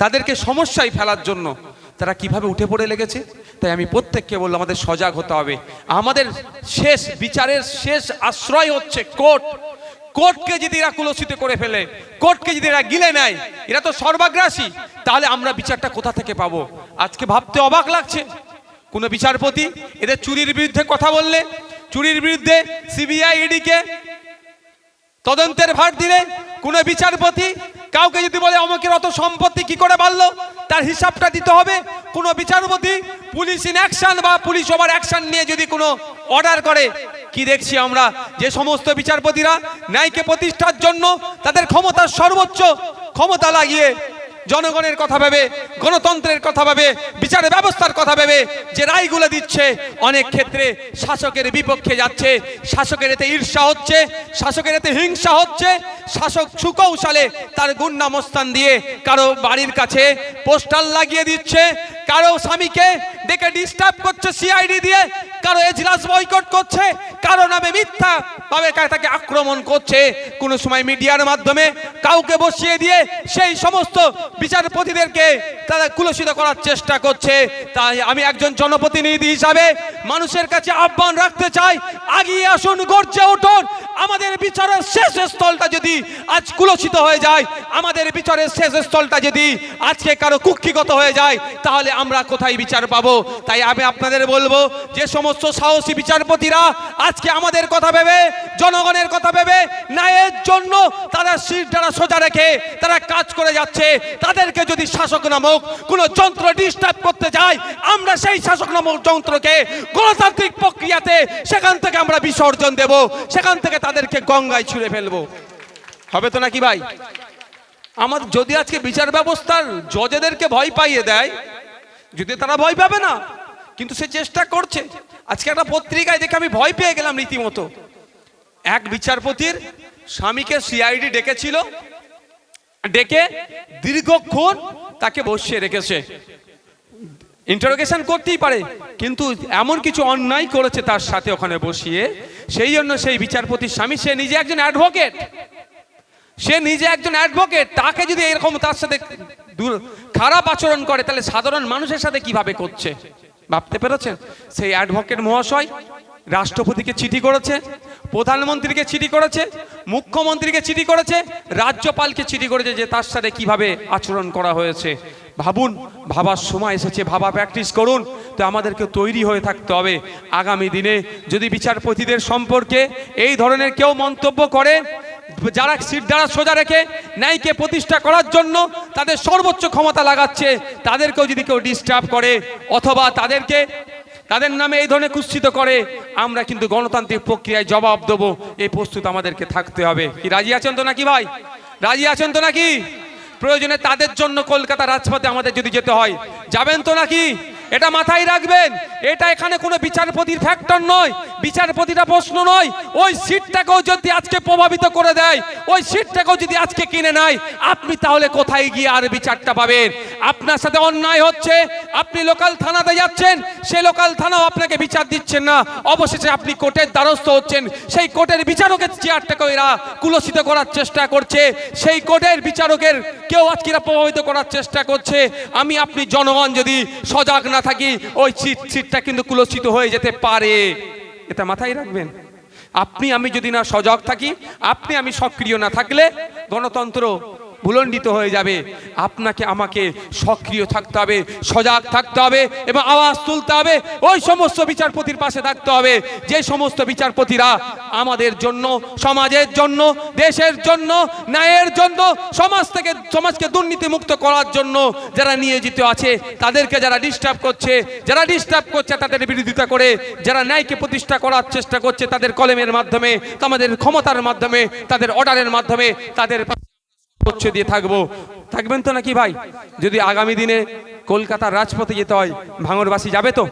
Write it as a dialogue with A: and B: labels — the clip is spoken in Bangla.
A: তাদেরকে সমস্যায় ফেলার জন্য তারা কীভাবে উঠে পড়ে লেগেছে? তাই আমি প্রত্যেককে বললাম আমাদের সজাগ হতে হবে। আমাদের শেষ বিচারের শেষ আশ্রয় হচ্ছে কোর্ট। কোর্টকে যদি এরা কুলসিত করে ফেলে, কোর্টকে যদি এরা গিলে নেয়, এরা তো সর্বাগ্রাসী, তাহলে আমরা বিচারটা কোথা থেকে পাবো? আজকে ভাবতে অবাক লাগছে। কোনো বিচারপতি এদের চুরির বিরুদ্ধে কথা বললে, চুরির বিরুদ্ধে সিবিআই ইডিকে তদন্তের ভার দিলে কোনো বিচারপতি কাউকে যদি বলে আমাকে অত সম্পত্তি কি করে বাড়লো? তার হিসাবটা দিতে হবে। কোনো বিচারপতি পুলিশ ইন অ্যাকশন বা পুলিশ ওভার অ্যাকশন নিয়ে যদি কোনো অর্ডার করে, কি দেখছি আমরা? যে সমস্ত বিচারপতিরা ন্যায়কে প্রতিষ্ঠার জন্য তাদের ক্ষমতার সর্বোচ্চ ক্ষমতা লাগিয়ে জনগণের কথা ভেবে, গণতন্ত্রের কথা ভেবে, বিচার ব্যবস্থার কথা ভেবে যে রায়গুলো দিচ্ছে, অনেক ক্ষেত্রে শাসকের বিপক্ষে যাচ্ছে। শাসকের এতে ঈর্ষা হচ্ছে, শাসকের এতে হিংসা হচ্ছে। শাসক সুকৌশলে তার গুন্ডামস্থান দিয়ে কারও বাড়ির কাছে পোস্টার লাগিয়ে দিচ্ছে। কারও স্বামীকে ডেকে ডিস্টার্ব করছে সিআইডি দিয়ে, কারও এজলাস বয়কট করছে, কারও নামে মিথ্যা ভাবে তাকে আক্রমণ করছে। কোনো সময় মিডিয়ার মাধ্যমে কাউকে বসিয়ে দিয়ে সেই সমস্ত বিচারপতিদেরকে তারা কুলসিত করার চেষ্টা করছে। তাই আমি একজন জনপ্রতিনিধি হিসাবে মানুষের কাছে আহ্বান রাখতে চাই, আগিয়ে আসুন, গর্জে উঠুন। আমাদের বিচারের শেষ স্থলটা যদি আজ কুলসিত হয়ে যায়, আমাদের বিচারের শেষ স্থলটা যদি আজকে কারও কুক্ষিগত হয়ে যায়, তাহলে আমরা কোথায় বিচার পাব? তাই আমি আপনাদের বলব, যে সমস্ত সাহসী বিচারপতিরা আজকে আমাদের কথা ভেবে, জনগণের কথা ভেবে, ন্যায়ের জন্য তারা শির যারা সোজা রেখে তারা কাজ করে যাচ্ছে। তাদেরকে যদি শাসক নামক কোনো যন্ত্র ডিস্টার্ব করতে যায়, আমরা সেই শাসক নামক যন্ত্রকে গণতান্ত্রিক প্রক্রিয়াতে সেখান থেকে আমরা বিসর্জন দেব। সেখান থেকে তাদেরকে গঙ্গায় ছুঁড়ে ফেলব। হবে তো নাকি ভাই? আমার যদি আজকে বিচার ব্যবস্থার জজেদেরকে ভয় পাইয়ে দেয় যদি তারা ভয় পাবে না। কিন্তু সে চেষ্টা করছে। আজকে একটা পত্রিকায় দেখে আমি ভয় পেয়ে গেলাম রীতিমতো। এক বিচারপতির স্বামীকে সিআইডি ডেকেছিল। ডেকে দীর্ঘক্ষণ তাকে বসিয়ে রেখেছে। ইন্টারোগেশন করতেই পারে, কিন্তু এমন কিছু অন্যায় করেছে তার সাথে ওখানে বসিয়ে। সেই জন্য সেই বিচারপতির স্বামী, সে নিজে একজন অ্যাডভোকেট সে নিজে একজন অ্যাডভোকেট তাকে যদি এরকম তার সাথে খারাপ আচরণ করে, তাহলে সাধারণ মানুষের সাথে কীভাবে করছে? ভাবতে পেরেছেন? সেই অ্যাডভোকেট মহাশয় রাষ্ট্রপতিকে চিঠি করেছে, প্রধানমন্ত্রীকে চিঠি করেছে, মুখ্যমন্ত্রীকে চিঠি করেছে, রাজ্যপালকে চিঠি করেছে যে তার সাথে কীভাবে আচরণ করা হয়েছে। ভাবুন, ভাবার সময় এসেছে, ভাবা প্র্যাকটিস করুন, তো আমাদেরকে তৈরি হয়ে থাকতে হবে। আগামী দিনে যদি বিচারপতিদের সম্পর্কে এই ধরনের কেউ মন্তব্য করে যারা সিট দ্বারা সোজা রেখে ন্যায়কে প্রতিষ্ঠা করার জন্য তাদের সর্বোচ্চ ক্ষমতা লাগাচ্ছে, তাদেরকেও যদি কেউ ডিস্টার্ব করে, অথবা তাদেরকে, তাদের নামে এই ধরনের কুৎসিত করে, আমরা কিন্তু গণতান্ত্রিক প্রক্রিয়ায় জবাব দেবো। এই প্রস্তুত আমাদেরকে থাকতে হবে। কি, রাজি আছেন তো নাকি ভাই? রাজি আছেন তো নাকি? প্রয়োজনে তাদের জন্য কলকাতা রাজপথে আমাদের যদি যেতে হয়। যাবেন তো নাকি? এটা মাথায় রাখবেন। এটা এখানে কোনো বিচারপতির ফ্যাক্টর নয়। বিচারপতিটা প্রশ্ন নয়, ওই সিটটাকেও যদি আজকে প্রভাবিত করে দেয়, ওই সিটটাকেও যদি আজকে কিনে নেয়, আপনি তাহলে কোথায় গিয়ে আর বিচারটা পাবেন? আপনার সাথে অন্যায় হচ্ছে, আপনি লোকাল থানাতে যাচ্ছেন সেই লোকাল থানাও আপনাকে বিচার দিচ্ছেন না। অবশেষে আপনি কোর্টের দ্বারস্থ হচ্ছেন, সেই কোর্টের বিচারকের চেয়ারটাকে এরা কুলসিত করার চেষ্টা করছে, সেই কোর্টের বিচারকের কেউ আজকে এরা প্রভাবিত করার চেষ্টা করছে। আমি, আপনি জনগণ যদি সজাগ না থাকি, ওই সিট, সিটটা কিন্তু কুলসিত হয়ে যেতে পারে। এটা মাথায় রাখবেন। আপনি, আমি যদি না সজাগ থাকি, আপনি, আমি সক্রিয় না থাকলে গণতন্ত্র ভুলণ্ডিত হয়ে যাবে। আপনাকে আমাকে সক্রিয় থাকতে হবে, সজাগ থাকতে হবে এবং আওয়াজ তুলতে হবে। ওই সমস্ত বিচারপতির পাশে থাকতে হবে। যে সমস্ত বিচারপতিরা আমাদের জন্য, সমাজের জন্য, দেশের জন্য, ন্যায়ের জন্য, সমাজ থেকে, সমাজকে দুর্নীতিমুক্ত করার জন্য যারা নিয়োজিত আছে, তাদেরকে যারা ডিস্টার্ব করছে, যারা ডিস্টার্ব করছে তাদের বিরোধিতা করে, যারা ন্যায়কে প্রতিষ্ঠা করার চেষ্টা করছে তাদের কলেমের মাধ্যমে, তাদের ক্ষমতার মাধ্যমে, তাদের অর্ডারের মাধ্যমে, তাদের সর্বোচ্চ দিয়ে থাকব। থাকবেন তো নাকি ভাই? যদি আগামী দিনে কলকাতার রাজপথে যেতে হয়, ভাঙরবাসী যাবে তো?